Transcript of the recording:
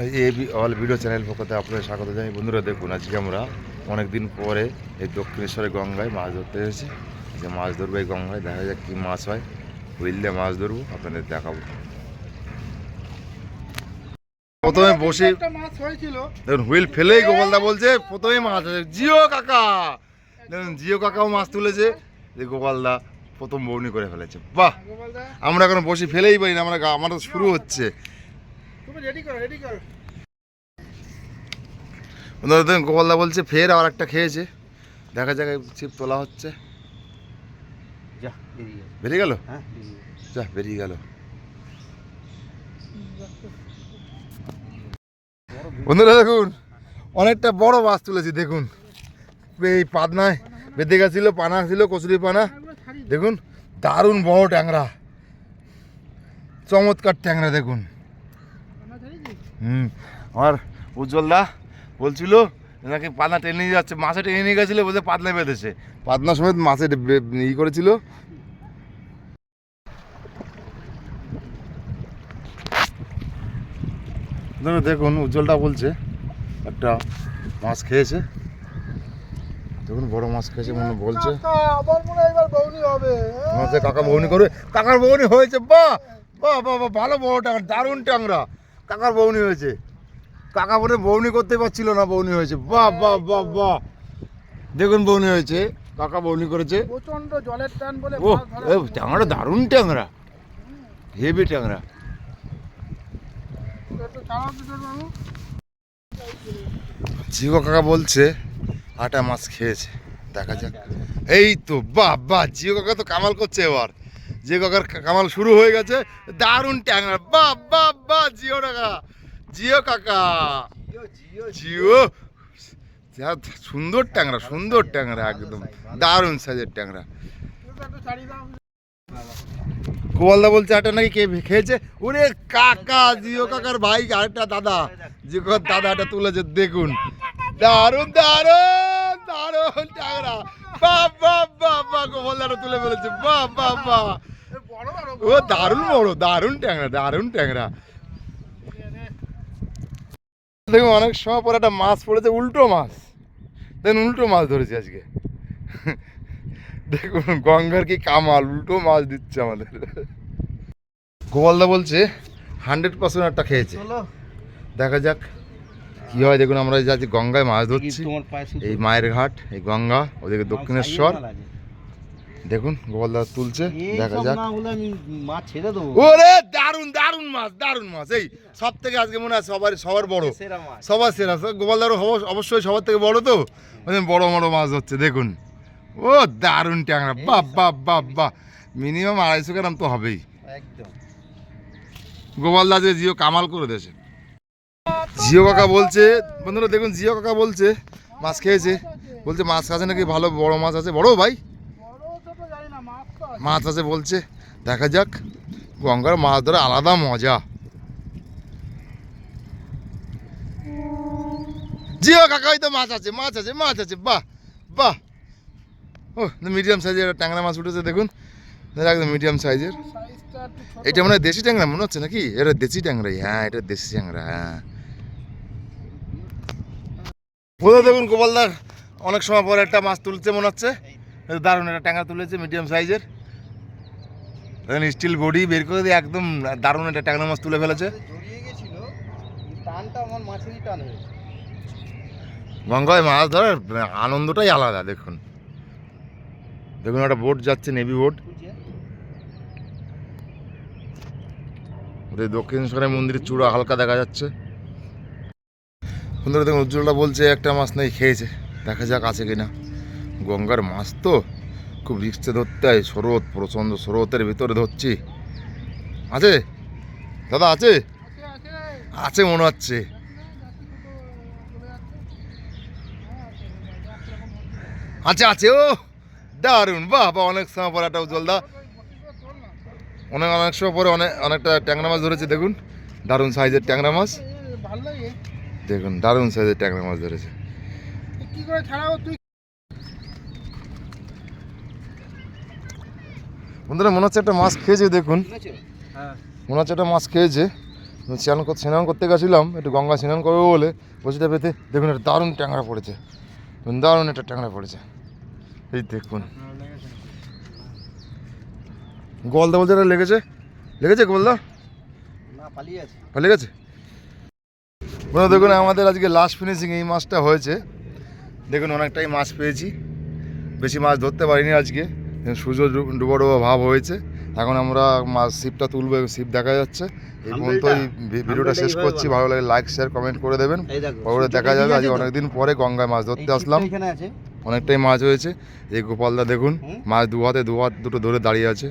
এই all video channel পক্ষতে আপনাদের স্বাগত জানাই। বন্ধুরা দেখুন আজকে আমরা অনেক দিন পরে এই দক্ষিণেশ্বরে গঙ্গায় মাছ ধরতে এসেছি। যে মাছ ধরবো এই গঙ্গায় দেখা যাক কী মাছ হয়। হুইল দিয়ে মাছ ধরবো আপনাদের দেখাবো। প্রথমে বসে মাছ হয়েছিল। দেখুন হুইল ফেলেই গোপালদা বলছে প্রথমেই মাছ আছে। জিও কাকা! দেখুন জিও কাকাও মাছ তুলেছে। যে গোপালদা প্রথম বৌনি করে ফেলেছে। বাহ! আমরা এখন বসে ফেলেই পারি না আমরা আমাদের শুরু হচ্ছে। রেডি করো রেডি করো। বন্ধুরা দেখুন গোপালদা বলছে ফের আর একটা খেয়েছে। দেখা যাক ছিপ তোলা হচ্ছে। যা বেরিয়ে গেল। হ্যাঁ যা বেরিয়ে গেল। বন্ধুরা দেখুন অনেকটা বড় মাছ তুলেছি দেখুন। এই পাতনায় বেঁধে গেছিল পানা ছিল কচুরি পানা। দেখুন দারুণ বড় ট্যাংরা। চমৎকার ট্যাংরা দেখুন? হুম আমার উজ্জ্বলদা বলছিল নাকি পাতনা টেনে নিয়ে যাচ্ছে মাছে টেনে নিয়ে গেছিল বলছে পাতলা বেঁধেছে। পাতনা সমেত মাছে বে- বে- ই করেছিল। দেখুন উজ্জ্বলটা বলছে একটা মাছ খেয়েছে। দেখুন বড় মাছ খেয়েছে মনে বলছে। কাকা, মনে হয় এবার বৌনি হবে কাকা বৌনি করবে কাকার বৌনি হয়েছে বাহ! বাহ বাহ বাহ, ভালো বড় টাংরা দারুণ টাংরা। কাকার বৌনি হয়েছে। কাকা বলে বৌনি করতে পারছিল না বৌনি হয়েছে। বাহ বাহ বাহ বাহ। দেখুন বৌনি হয়েছে কাকা বৌনি করেছে। প্রচণ্ড জলের টান বলে ও ট্যাংরা দারুণ ট্যাংরা। হেভি ট্যাংরা। জিও কাকা বলছে আটা মাছ খেয়েছে। দেখা যাক। এই তো বাহ বাহ জিও কাকা তো কামাল করছে এবার। জিও কাকার কামাল শুরু হয়ে গেছে দারুণ ট্যাংরা। বাহ বাহ বা জিও কাকা জিও কাকা। জিও যা সুন্দর ট্যাংরা সুন্দর ট্যাংরা একদম। দারুণ সাইজের ট্যাংরা। একটু একটু গোপালদা বলছে আটা নাকি কে খেয়েছে? ওরে কাকা জিও কাকার ভাই আরেকটা দাদা। জিও কাকার দাদা এটা তুলেছে দেখুন। দারুণ দারুণ দারুণ ট্যাংরা। বাহ বাহ বাহ বাহ গোপালদাটা তুলে ফেলেছে। বাহ বাহ বাহ ও দারুণ বড় দারুণ ট্যাংরা দারুণ ট্যাংরা। দেখুন অনেক সময় পর একটা মাছ পড়েছে উল্টো মাছ। দেখুন উল্টো মাছ ধরেছি আজকে। দেখুন গঙ্গার কি কামাল উল্টো মাছ দিচ্ছে আমাদের। গোপালদা বলছে হান্ড্রেড পার্সেন্ট একটা খেয়েছে। দেখা যাক কি হয় দেখুন আমরা যাচ্ছি গঙ্গায় মাছ ধরছি। এই মায়ের ঘাট এই গঙ্গা ওদিকে দক্ষিণেশ্বর। দেখুন গোপালদা তুলছে দেখা যাক। মাছ ছেড়ে দেবো। ওরে দারুণ দারুণ মাছ দারুণ মাছ। এই সব থেকে আজকে মনে হয় সবার সবার বড়। সবার সেরা। গোপালদারও অবশ্য- অবশ্যই সবার থেকে বড় তো। জন্য বড় বড় মাছ হচ্ছে দেখুন। ও দারুণ ট্যাংরা। বাহ বাহ বাহ বাহ। মিনিমাম আড়াইশো গ্রাম তো হবেই। একদম। গোপালদা যে জিও কামাল করে দিয়েছে। জিও কাকা বলছে বন্ধুরা দেখুন জিও কাকা বলছে মাছ খেয়েছে। বলছে মাছ আছে নাকি? ভালো বড় মাছ আছে। বড় ভাই? মাছ আছে। বলছে। দেখা যাক, গঙ্গার মাছ ধরে আলাদা মজা। জিও কাকাই তো মাছ আছে মাছ আছে মাছ আছে, বাহ বাহ। ও মিডিয়াম সাইজের ট্যাংরা মাছ উঠেছে, দেখুন। একদম মিডিয়াম সাইজের। এটা মনে হয় দেশি ট্যাংরা, মনে হচ্ছে নাকি? এটা দেশি ট্যাংরাই হ্যাঁ এটা দেশি ট্যাংরা হ্যাঁ। বোধ দেখুন, গোপালদার অনেক সময় পরে একটা মাছ তুলছে, মনে হচ্ছে। দারুণ একটা ট্যাংরা তুলেছে মিডিয়াম সাইজের দেখেন স্টিল বডি বের করে দিয়ে একদম দারুণ একটা ট্যাংরা মাছ তুলে ফেলেছে। গঙ্গায় মাছ ধরার আনন্দটাই আলাদা দেখুন। দেখুন একটা বোট যাচ্ছে নেভি বোট ওদের দক্ষিণেশ্বরের মন্দিরের চূড়া হালকা দেখা যাচ্ছে। বন্ধুরা দেখুন উজ্জ্বলটা বলছে একটা মাছ নাই খেয়েছে। দেখা যাক আছে কিনা। গঙ্গার মাছ তো। খুব রিক্সে ধরতে হয় স্রোত প্রচণ্ড স্রোতের ভিতরে ধরছি। আছে? দাদা আছে? আছে, মনে হচ্ছে। আছে। আছে ও দারুণ। বাহ বাহ অনেক সময় পরে একটা উজ্জ্বলদা। অনেক অনেক সময় পরে অনেক অনেকটা ট্যাংরা মাছ ধরেছে দেখুন। দারুণ সাইজের ট্যাংরা মাছ। দেখুন দারুণ সাইজের ট্যাংরা মাছ ধরেছে। কি করে ছাড়াও তুই? বন্ধুরা মনে হচ্ছে একটা মাছ খেয়েছে দেখুন। মনে হচ্ছে একটা মাছ খেয়েছে। স্নান করতে স্নান করতে গেছিলাম একটু গঙ্গা স্নান করব বলে। বসিটা পেতে দেখুন একটা দারুণ ট্যাংরা পড়েছে। দারুণ একটা ট্যাংরা পড়েছে। এই দেখুন। গোলদা বলতে এটা লেগেছে। লেগেছে গোলদা পালিয়ে গেছে। বন্ধু দেখুন আমাদের আজকে লাস্ট ফিনিশিং এই মাছটা হয়েছে। দেখুন অনেকটাই মাছ পেয়েছি। বেশি মাছ ধরতে পারিনি আজকে। সূর্য ডুবো ডুবো ভাব হয়েছে। এখন আমরা মাছ শিপটা তুলবো শিপ দেখা যাচ্ছে। এই পর্যন্তই ভিডিওটা শেষ করছি। ভালো লাগে লাইক শেয়ার কমেন্ট করে দেবেন। পরে দেখা যাবে আজকে অনেকদিন পরে গঙ্গায় মাছ ধরতে আসলাম। অনেকটাই মাছ হয়েছে। এই গোপালদা দেখুন মাছ দু হাতে দু হাত দুটো ধরে দাঁড়িয়ে আছে।